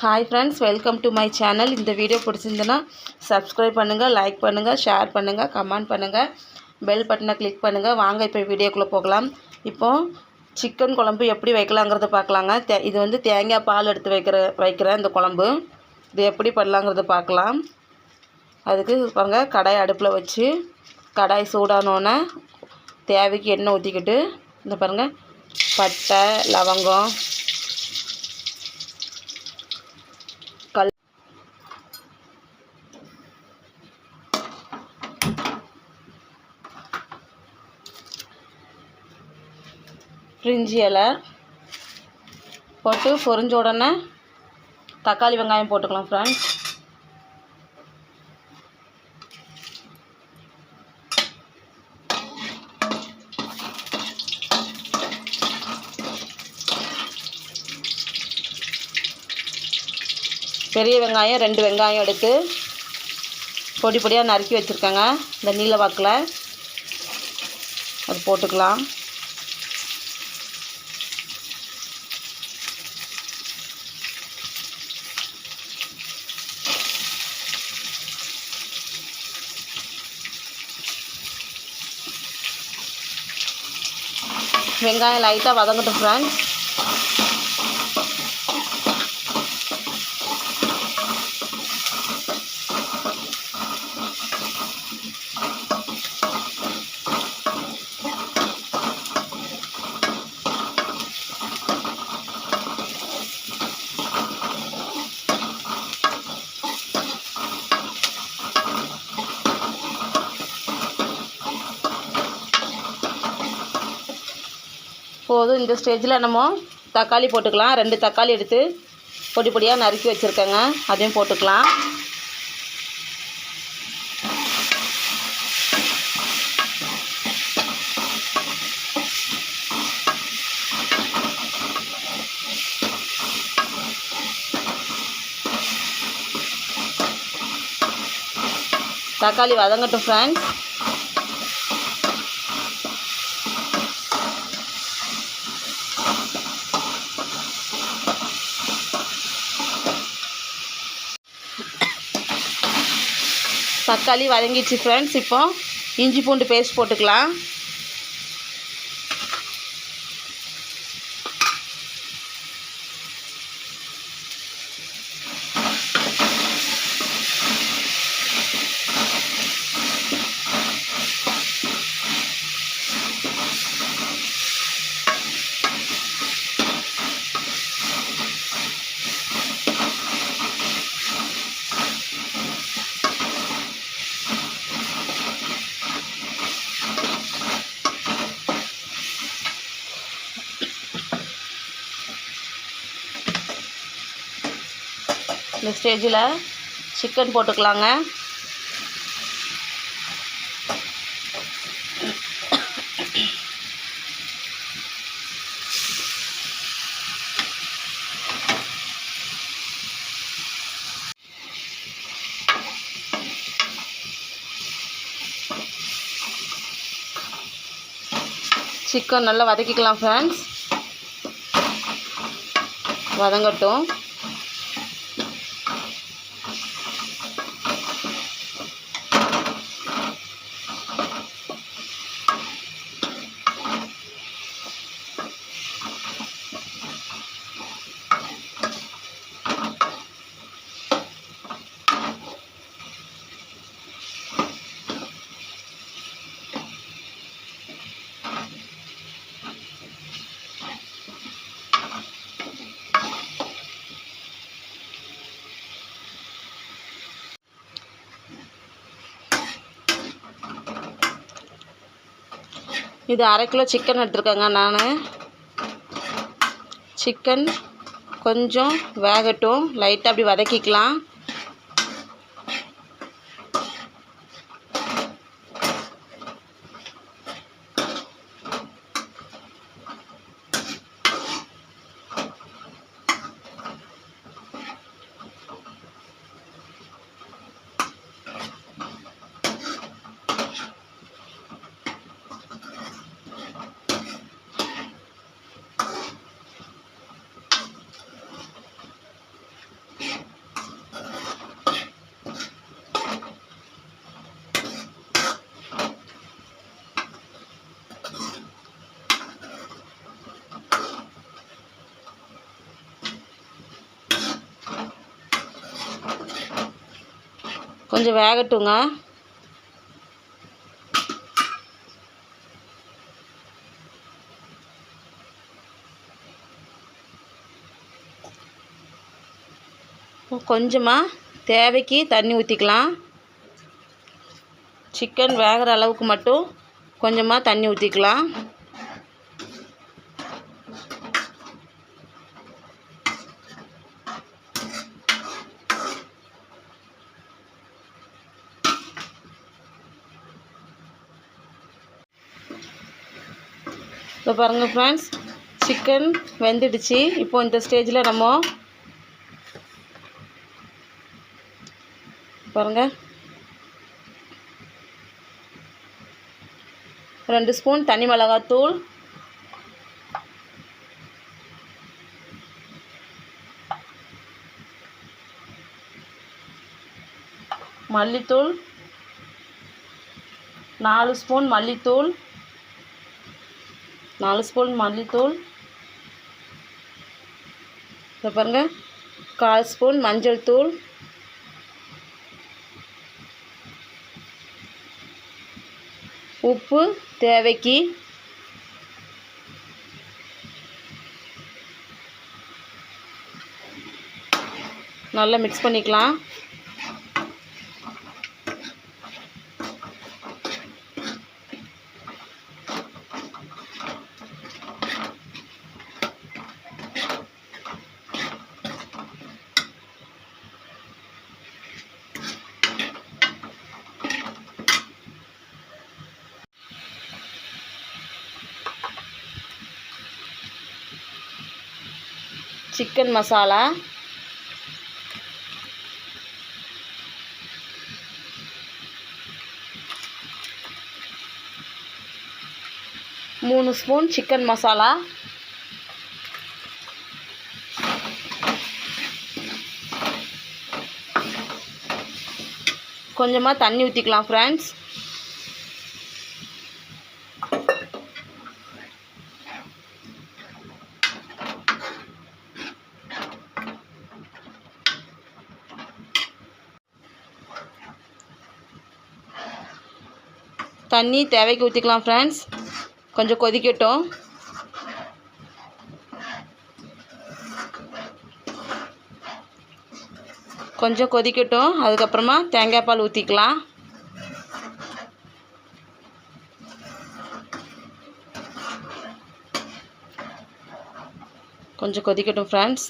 Hi friends welcome to my channel இந்த video பிடிச்சிருந்ததுன்னா subscribe பண்ணுங்கள் லைக் பண்ணுங்கள் ஷேர் பண்ணுங்கள் கமெண்ட் பண்ணுங்கள் பெல் பட்டனை கிளிக் பண்ணுங்கள் வாங்க இப்போ வீடியோக்குள்ளே போகலாம். இப்போது சிக்கன் குழம்பு எப்படி வைக்கலாங்கிறத பார்க்கலாங்க. தே இது வந்து தேங்காய் பால் எடுத்து வைக்கிற வைக்கிற இந்த குழம்பு. இது எப்படி பண்ணலாங்கிறத பார்க்கலாம். அதுக்கு பாருங்க கடாய் அடுப்பில் வச்சு கடாய் சூடானோன்னே தேவைக்கு எண்ணெய் ஊற்றிக்கிட்டு இந்த பாருங்கள் பட்டை லவங்கம் பிரிஞ்சி இலை போட்டு பொரிஞ்ச உடனே தக்காளி வெங்காயம் போட்டுக்கலாம் ஃப்ரெண்ட்ஸ் பெரிய வெங்காயம் ரெண்டு வெங்காயம் எடுத்து பொடி பொடியாக நறுக்கி வச்சுருக்கேங்க. இந்த நீல வாக்கில் அது போட்டுக்கலாம். வெங்காயம் லைட்டாக வதங்கட்டும் ஃப்ரெண்ட்ஸ் போதும் இந்த ஸ்டேஜில் நம்ம தக்காளி போட்டுக்கலாம். ரெண்டு தக்காளி எடுத்து பொடி பொடியாக நறுக்கி வச்சுருக்கேங்க. அதையும் போட்டுக்கலாம். தக்காளி வதங்கட்டும் ஃப்ரெண்ட்ஸ் தக்காளி வதங்கிடுச்சு ஃப்ரெண்ட்ஸ் இப்போ இஞ்சி பூண்டு பேஸ்ட் போட்டுக்கலாம். இந்த ஸ்டேஜில் சிக்கன் போட்டுக்கலாங்க. சிக்கன் நல்லா வதக்கிக்கலாம் ஃப்ரெண்ட்ஸ் வதங்கட்டும். இது அரை கிலோ சிக்கன் எடுத்துருக்கேங்க நான். சிக்கன் கொஞ்சம் வேகட்டும். லைட்டாக அப்படி வதக்கிக்கலாம். கொஞ்சம் வேகட்டுங்க. கொஞ்சமாக தேவைக்கு தண்ணி ஊற்றிக்கலாம் சிக்கன் வேகிற அளவுக்கு மட்டும் கொஞ்சமாக தண்ணி ஊற்றிக்கலாம் இப்போ பாருங்கள் ஃப்ரெண்ட்ஸ் சிக்கன் வெந்துடுச்சு. இப்போ இந்த ஸ்டேஜில் நம்ம பாருங்கள் ரெண்டு ஸ்பூன் தனி மிளகாத்தூள். மல்லித்தூள். நாலு ஸ்பூன் மல்லித்தூள். நாலு ஸ்பூன் மல்லித்தூள். இதை பாருங்கள் கால் ஸ்பூன் மஞ்சள் தூள். உப்பு தேவைக்கு. நல்லா மிக்ஸ் பண்ணிக்கலாம். சிக்கன் மசாலா. மூணு ஸ்பூன் சிக்கன் மசாலா. கொஞ்சமாக தண்ணி ஊற்றிக்கலாம் ஃப்ரெண்ட்ஸ் தண்ணி தேவைக்கு ஊற்றிக்கலாம் ஃப்ரெண்ட்ஸ் கொஞ்சம் கொதிக்கட்டும். கொஞ்சம் கொதிக்கட்டும். அதுக்கப்புறமா தேங்காய் பால் ஊற்றிக்கலாம் கொஞ்சம் கொதிக்கட்டும் ஃப்ரெண்ட்ஸ்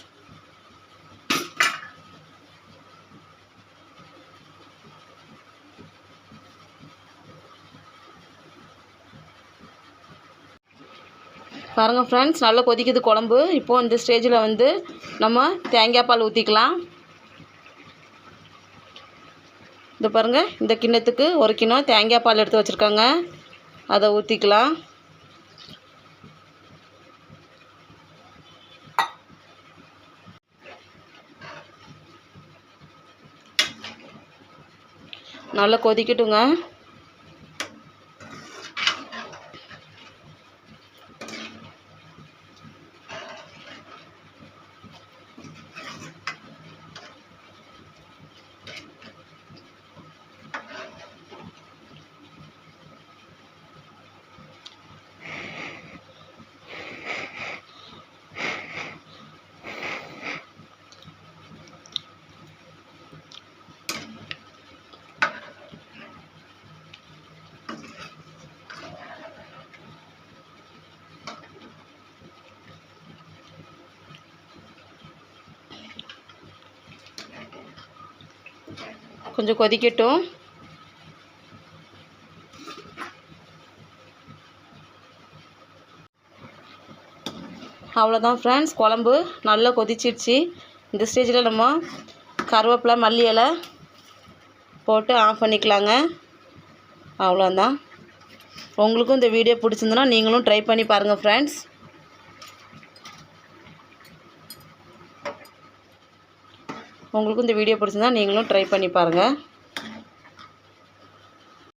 பாருங்கள் ஃப்ரெண்ட்ஸ் நல்லா கொதிக்குது குழம்பு. இப்போது இந்த ஸ்டேஜில் வந்து நம்ம தேங்காய் பால் ஊற்றிக்கலாம் இந்த பாருங்கள் இந்த கிண்ணத்துக்கு ஒரு கிண்ணம் தேங்காய் பால் எடுத்து வச்சுருக்காங்க. அதை ஊற்றிக்கலாம் நல்லா கொதிக்கட்டுங்க. கொஞ்சம் கொதிக்கட்டும். அவ்வளோதான் ஃப்ரெண்ட்ஸ் குழம்பு நல்லா கொதிச்சிடுச்சு இந்த ஸ்டேஜில் நம்ம கருவேப்பிலை மல்லி இலை போட்டு ஆஃப் பண்ணிக்கலாங்க. அவ்வளோதான் உங்களுக்கும் இந்த வீடியோ பிடிச்சிருந்துன்னா நீங்களும் ட்ரை பண்ணி பாருங்கள் ஃப்ரெண்ட்ஸ் உங்களுக்கும் இந்த வீடியோ பிடிச்சிருந்தா நீங்களும் ட்ரை பண்ணி பாருங்கள்